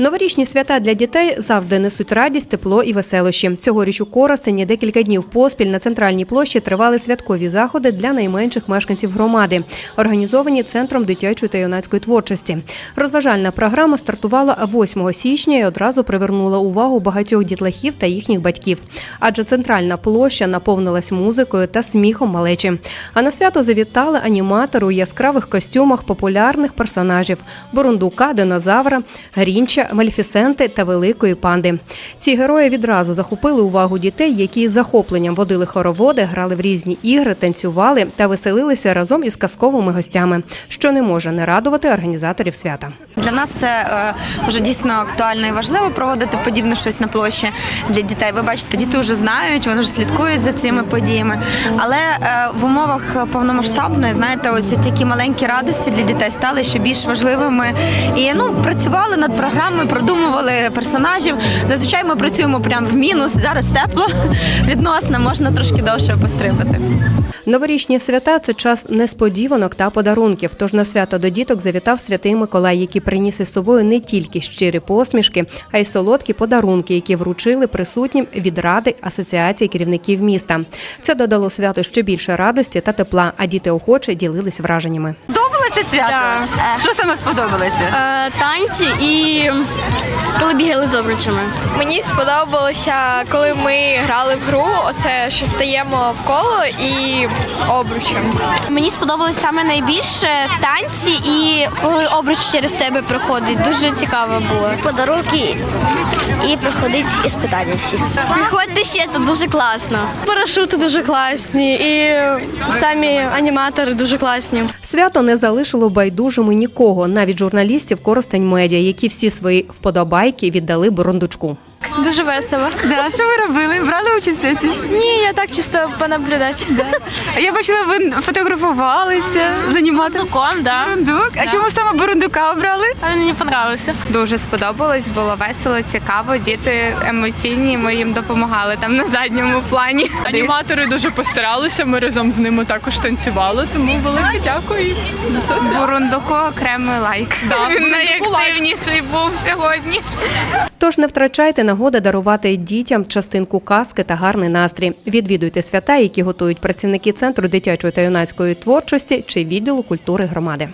Новорічні свята для дітей завжди несуть радість, тепло і веселощі. Цьогоріч у Коростені декілька днів поспіль на центральній площі тривали святкові заходи для найменших мешканців громади, організовані центром дитячої та юнацької творчості. Розважальна програма стартувала 8 січня і одразу привернула увагу багатьох дітлахів та їхніх батьків. Адже центральна площа наповнилась музикою та сміхом малечі. А на свято завітали аніматори у яскравих костюмах популярних персонажів бурундука, динозавра, грінча, малефісенти та великої панди. Ці герої відразу захопили увагу дітей, які з захопленням водили хороводи, грали в різні ігри, танцювали та веселилися разом із казковими гостями, що не може не радувати організаторів свята. Для нас це е, вже дійсно актуально і важливо проводити подібне щось на площі для дітей. Ви бачите, діти вже знають, вони вже слідкують за цими подіями. Але е, в умовах повномасштабної, знаєте, ось такі маленькі радості для дітей стали ще більш важливими. І ну працювали над програмою, продумували персонажів. Зазвичай ми працюємо прямо в мінус. Зараз тепло відносно, можна трошки довше пострибати. Новорічні свята це час несподіванок та подарунків. Тож на свято до діток завітав святий Миколай, який приніс із собою не тільки щирі посмішки, а й солодкі подарунки, які вручили присутнім від ради асоціації керівників міста. Це додало святу ще більше радості та тепла, а діти охоче ділились враженнями. Сподобалося свято? Що саме сподобалося? Е, танці і коли бігали з обручами. Мені сподобалося, коли ми грали в гру. Оце що стаємо в коло і обручем. Мені сподобалось саме найбільше танці і коли обруч через тебе проходить. Дуже цікаво було. подарунки і приходить іспитання всі. Приходьте ще тут дуже класно. Парашути дуже класні, і самі аніматори дуже класні. Свято не залишило байдужими нікого, навіть журналістів Коростень Медіа, які всі свої вподобайки віддали Бурундучку. Дуже весело. Да, що ви робили? Брали участь в святі? Ні, я так чисто понаблюдати. А я бачила, ви фотографувалися з. Бурундуком, да. Бурундук. А чому саме бурундука обрали? Мені понравився. Дуже сподобалось, було весело, цікаво. Діти емоційні, ми їм допомагали там на задньому плані. Аніматори дуже постаралися. Ми разом з ними також танцювали. Тому велике дякую за це. Бурундуку окремий лайк. Він найактивніший був сьогодні. Тож не втрачайте нагоди дарувати дітям частинку казки та гарний настрій. Відвідуйте свята, які готують працівники центру дитячої та юнацької творчості чи відділу культури громади.